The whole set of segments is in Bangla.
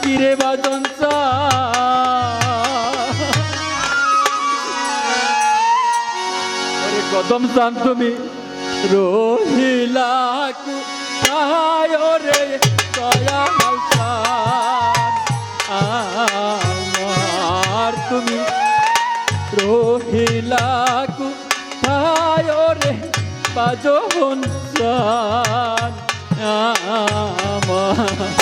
কিরে বাদন কদম চান তুমি রোহিলাকু রে আমার তুমি রোহিলাকু কু রে বাজো আমার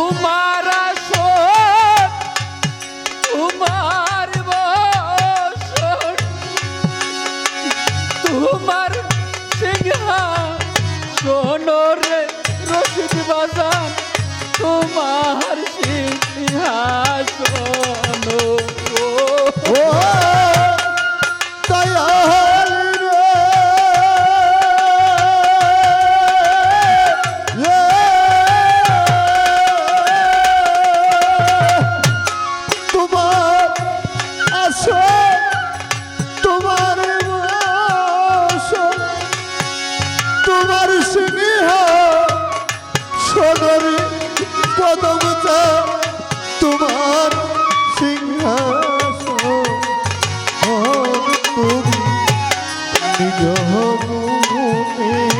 uma Oh, oh, oh, oh,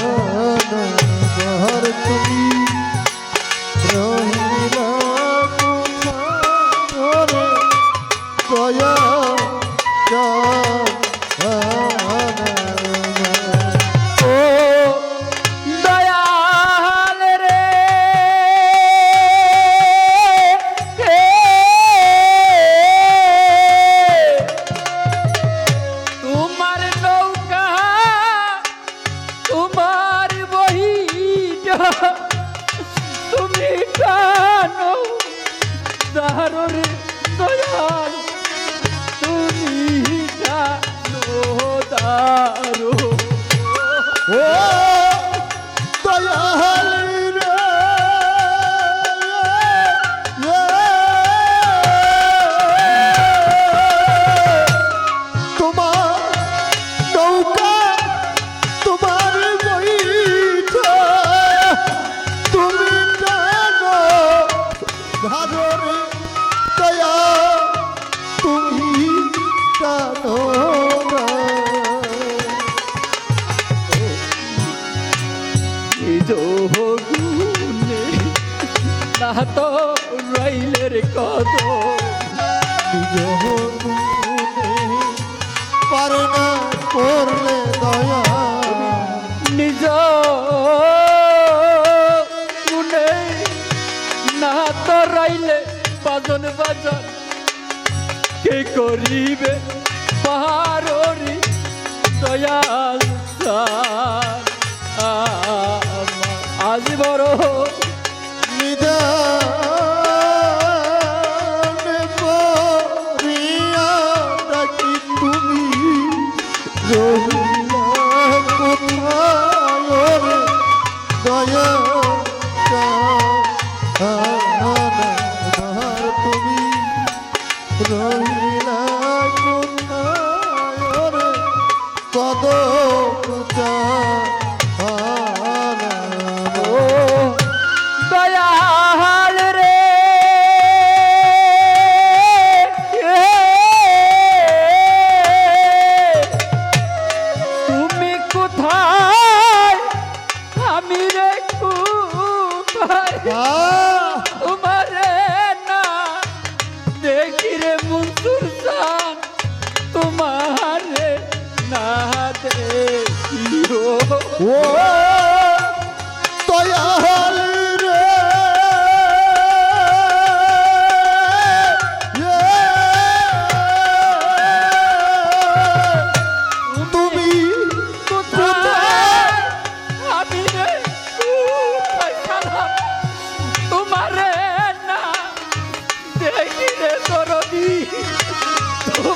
করুণা করলে দয়া নিজ মনে না তরাইলে বাজন বাজন কে করিবে পাহাড়ি দয়াল 好。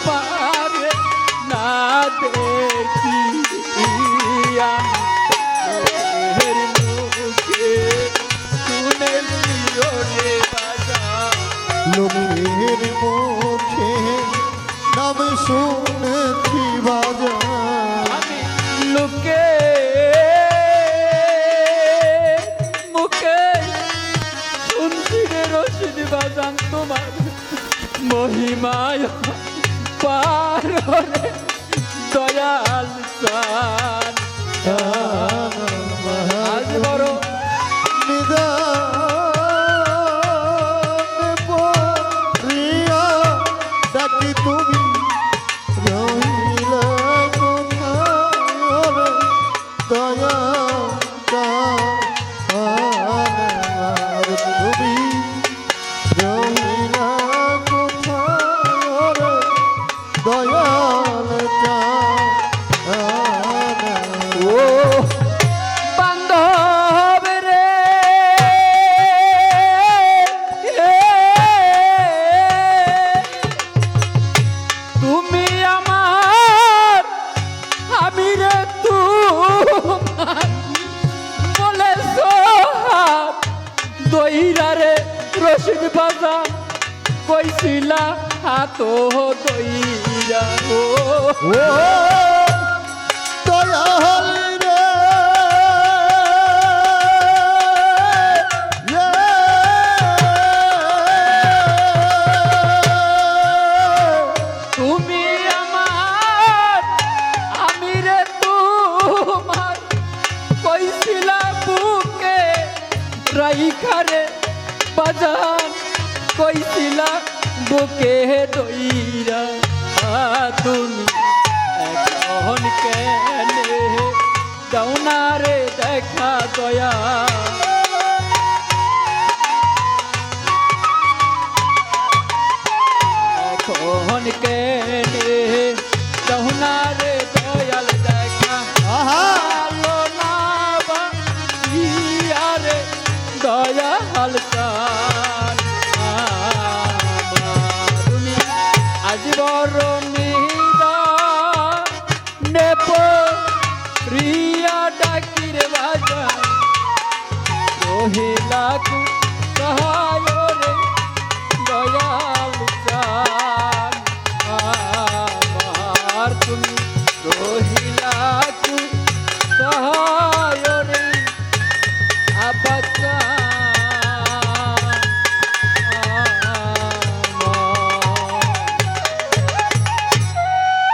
তোমারে না দেখি রে লোকের মুখে পার দইরা রে রশিদ বাজা কইছিলা হাত দইরা ও। ও দয়াল বাজান কইছিলা বুকে দইরা তুমি এখন কেন? যাও না রে দেখা দয়া। চরণীরা নেপ প্রিয়া ডাকির বাজা। রহিলাকু সহায় রে দয়াল আমার তুমি রহিলাকু সহায় রে আবাচা